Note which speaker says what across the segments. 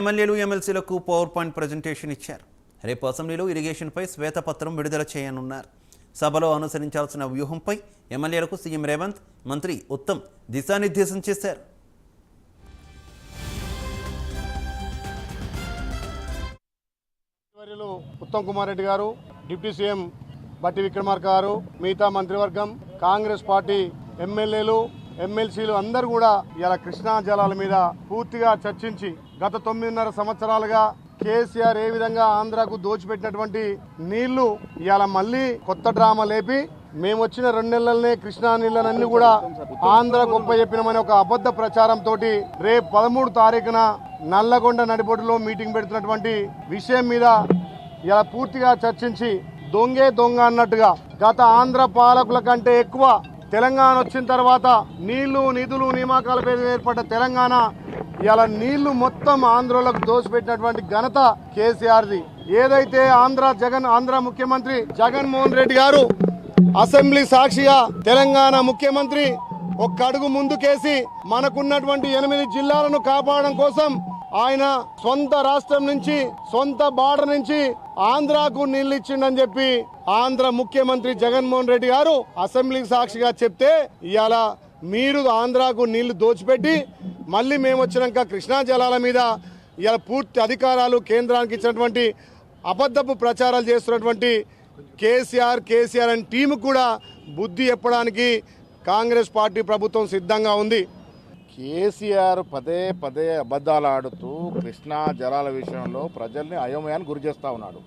Speaker 1: ఎమ్మెల్యేలు ఎమ్మెల్సీలకు power point presentation ఇచ్చారు. రేపు అసెంబ్లీలో ఇరిగేషన్పై శ్వేతపత్రం విడుదల చేయనున్నారు. సభలో అనుసరించాల్సిన వ్యూహంపై ఎమ్మెల్యేలకు సీఎం రేవంత్ మంత్రి ఉత్తమ్ దిశానిర్దేశం చేశారు.
Speaker 2: ఉత్తమ్ కుమార్ రెడ్డి గారు డిప్యూటీ సీఎం బట్టి విక్రమార్క గారు మిగతా మంత్రివర్గం కాంగ్రెస్ పార్టీ ఎమ్మెల్యేలు ఎమ్మెల్సీలు అందరూ కూడా ఇలా కృష్ణా జలాల మీద పూర్తిగా చర్చించి గత తొమ్మిదిన్నర సంవత్సరాలుగా కేసీఆర్ ఏ విధంగా ఆంధ్రాకు దోచిపెట్టినటువంటి నీళ్ళు ఇలా మళ్ళీ కొత్త డ్రామా లేపి మేము వచ్చిన రెండు నెలలనే కృష్ణా నీళ్ళనన్నీ కూడా ఆంధ్ర గొప్ప చెప్పినమనే ఒక అబద్ధ ప్రచారంతో రేపు పదమూడు తారీఖున నల్లగొండ నడిబొడ్డులో మీటింగ్ పెడుతున్నటువంటి విషయం మీద ఇలా పూర్తిగా చర్చించి దొంగే దొంగ అన్నట్టుగా గత ఆంధ్ర పాలకుల కంటే ఎక్కువ తెలంగాణ వచ్చిన తర్వాత నీళ్ళు నిధులు నియామకాల పేరు ఏర్పడ్డ తెలంగాణ ఇలా నీళ్ళు మొత్తం ఆంధ్రలకు దోసిపెట్టినటువంటి ఘనత కేసీఆర్ది. ఏదైతే ఆంధ్ర జగన్ ఆంధ్ర ముఖ్యమంత్రి జగన్మోహన్ రెడ్డి గారు అసెంబ్లీ సాక్షిగా తెలంగాణ ముఖ్యమంత్రి ఒక్క అడుగు ముందుకేసి మనకున్నటువంటి ఎనిమిది జిల్లాలను కాపాడడం కోసం ఆయన సొంత రాష్ట్రం నుంచి సొంత బార్డర్ నుంచి ఆంధ్రాకు నీళ్ళు ఇచ్చిండని చెప్పి ఆంధ్ర ముఖ్యమంత్రి జగన్మోహన్ రెడ్డి గారు అసెంబ్లీ సాక్షిగా చెప్తే ఇవాళ మీరు ఆంధ్రాకు నీళ్ళు దోచిపెట్టి మళ్ళీ మేము వచ్చినాక కృష్ణా జలాల మీద ఇలా పూర్తి అధికారాలు కేంద్రానికి ఇచ్చినటువంటి అబద్ధపు ప్రచారాలు చేస్తున్నటువంటి కేసీఆర్ కేసీఆర్ అనే టీము కూడా బుద్ధి చెప్పడానికి కాంగ్రెస్ పార్టీ ప్రభుత్వం సిద్ధంగా ఉంది.
Speaker 3: కేసీఆర్ పదే పదే అబద్ధాలు ఆడుతూ కృష్ణా జలాల విషయంలో ప్రజల్ని అయోమయాన్ని గురి చేస్తూ ఉన్నాడు.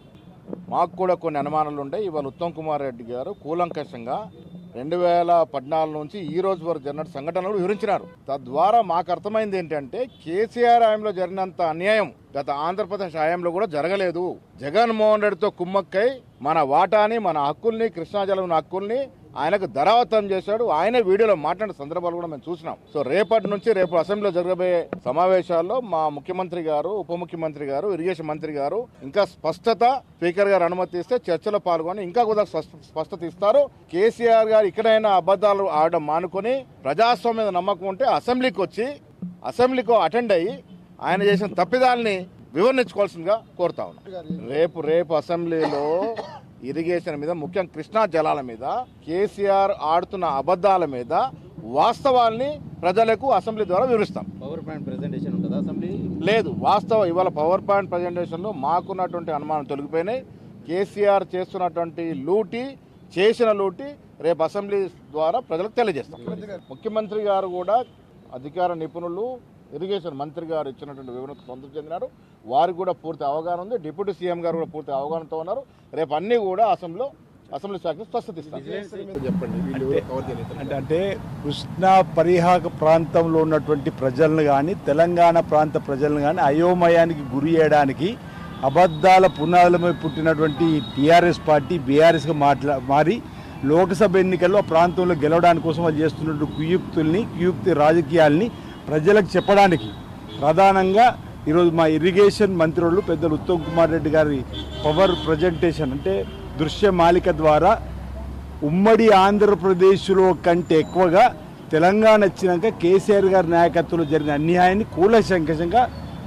Speaker 3: మాకు కూడా కొన్ని అనుమానాలు ఉండే. ఇవాళ ఉత్తమ్ కుమార్ రెడ్డి గారు కూలంకషంగా రెండు వేల పద్నాలుగు నుంచి ఈ రోజు వరకు జరిగిన సంఘటనలు వివరించినారు. తద్వారా మాకు అర్థమైంది ఏంటంటే కేసీఆర్ హయాంలో జరిగినంత అన్యాయం గత ఆంధ్రప్రదేశ్ హయాంలో కూడా జరగలేదు. జగన్మోహన్ రెడ్డితో కుమ్మక్కై మన వాటాని మన హక్కుల్ని కృష్ణాజలం ఉన్న హక్కుల్ని ఆయనకు ధరావతం చేశాడు. ఆయన వీడియోలో మాట్లాడిన సందర్భాలు కూడా మేము చూసినాం. సో రేపటి నుంచి రేపు అసెంబ్లీలో జరగబోయే సమావేశాల్లో మా ముఖ్యమంత్రి గారు ఉప ముఖ్యమంత్రి గారు ఇరిగేషన్ మంత్రి గారు ఇంకా స్పష్టత స్పీకర్ గారు అనుమతి ఇస్తే చర్చలో పాల్గొని ఇంకా కూడా స్పష్ట- స్పష్టత ఇస్తారు. కేసీఆర్ గారు ఇక్కడైనా అబద్ధాలు ఆడడం మానుకొని ప్రజాస్వామ్యం మీద నమ్మకం ఉంటే అసెంబ్లీకి వచ్చి అసెంబ్లీకి అటెండ్ అయ్యి ఆయన చేసిన తప్పిదాలని వివరించుకోవాల్సిందిగా కోరుతా ఉన్నాం. రేపు రేపు అసెంబ్లీలో ఇరిగేషన్ మీద ముఖ్యంగా కృష్ణా జలాల మీద కేసీఆర్ ఆడుతున్న అబద్ధాల మీద వాస్తవాల్ని ప్రజలకు అసెంబ్లీ ద్వారా వివరిస్తాం.
Speaker 4: పవర్ పాయింట్ ప్రెజెంటేషన్ ఉంటుందా అసెంబ్లీ?
Speaker 3: లేదు వాస్తవ ఇవాళ పవర్ పాయింట్ ప్రజెంటేషన్లో మాకున్నటువంటి అనుమానం తొలగిపోయినాయి. కేసీఆర్ చేస్తున్నటువంటి లూటి చేసిన లూటి రేపు అసెంబ్లీ ద్వారా ప్రజలకు తెలియజేస్తాం. ముఖ్యమంత్రి గారు కూడా అధికార నిపుణులు ఇరిగేషన్ మంత్రి గారు ఇచ్చినటువంటి వివరణకు సంతృప్తి చెందినారు. వారికి కూడా పూర్తి అవగాహన ఉంది. డిప్యూటీ సీఎం గారు కూడా పూర్తి అవగాహనతో ఉన్నారు. రేపు అన్నీ కూడా అసెంబ్లీలో అసెంబ్లీ శాఖ స్పష్టత ఇస్తారు
Speaker 5: అంటే అంటే కృష్ణా పరిహాక ప్రాంతంలో ఉన్నటువంటి ప్రజలను కానీ తెలంగాణ ప్రాంత ప్రజలను కానీ అయోమయానికి గురి చేయడానికి అబద్ధాల పునాదులపై పుట్టినటువంటి టీఆర్ఎస్ పార్టీ బీఆర్ఎస్గా మాట్లా మారి లోక్సభ ఎన్నికల్లో ఆ ప్రాంతంలో గెలవడానికి కోసం వాళ్ళు చేస్తున్నటువంటి కుయుక్తుల్ని కుయుక్తి రాజకీయాల్ని ప్రజలకు చెప్పడానికి. ప్రధానంగా ఈరోజు మా ఇరిగేషన్ మంత్రులు పెద్దలు ఉత్తమ్ కుమార్ రెడ్డి గారి పవర్ ప్రజెంటేషన్ అంటే దృశ్య మాలిక ద్వారా ఉమ్మడి ఆంధ్రప్రదేశ్లో కంటే ఎక్కువగా తెలంగాణ వచ్చినాక కేసీఆర్ గారి నాయకత్వంలో జరిగిన అన్యాయాన్ని కూల సంకేషంగా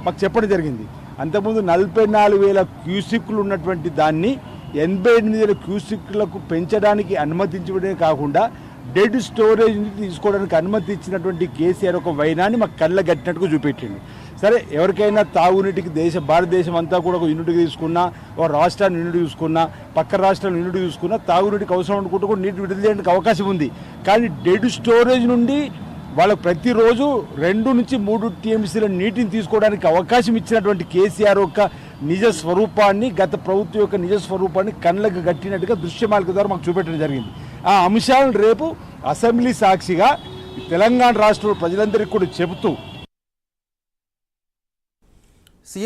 Speaker 5: మాకు చెప్పడం జరిగింది. అంతకుముందు నలభై నాలుగు వేల క్యూసిక్లు ఉన్నటువంటి దాన్ని ఎనభై ఎనిమిది వేల క్యూసిక్లకు పెంచడానికి అనుమతించడమే కాకుండా డెడ్ స్టోరేజ్ తీసుకోవడానికి అనుమతి ఇచ్చినటువంటి కేసీఆర్ ఒక వైనాన్ని మాకు కళ్ళ గట్టినట్టుగా చూపెట్టిండు. సరే ఎవరికైనా తాగునీటికి దేశ భారతదేశం అంతా కూడా ఒక యూనిట్గా తీసుకున్నా ఒక రాష్ట్రాన్ని యూనిట్ చూసుకున్నా పక్క రాష్ట్రాన్ని యూనిట్ చూసుకున్నా తాగునీటికి అవసరం అనుకుంటూ కూడా నీటి విడుదల చేయడానికి అవకాశం ఉంది. కానీ డెడ్ స్టోరేజ్ నుండి వాళ్ళకు ప్రతిరోజు రెండు నుంచి మూడు టీఎంసీల నీటిని తీసుకోవడానికి అవకాశం ఇచ్చినటువంటి కేసీఆర్ యొక్క నిజ స్వరూపాన్ని గత ప్రభుత్వం యొక్క నిజ స్వరూపాన్ని కళ్ళకు గట్టినట్టుగా దృశ్యమాలిక ద్వారా మాకు చూపెట్టడం జరిగింది. ఆ అంశాలను రేపు అసెంబ్లీ సాక్షిగా తెలంగాణ రాష్ట్ర ప్రజలందరికీ కూడా చెబుతూ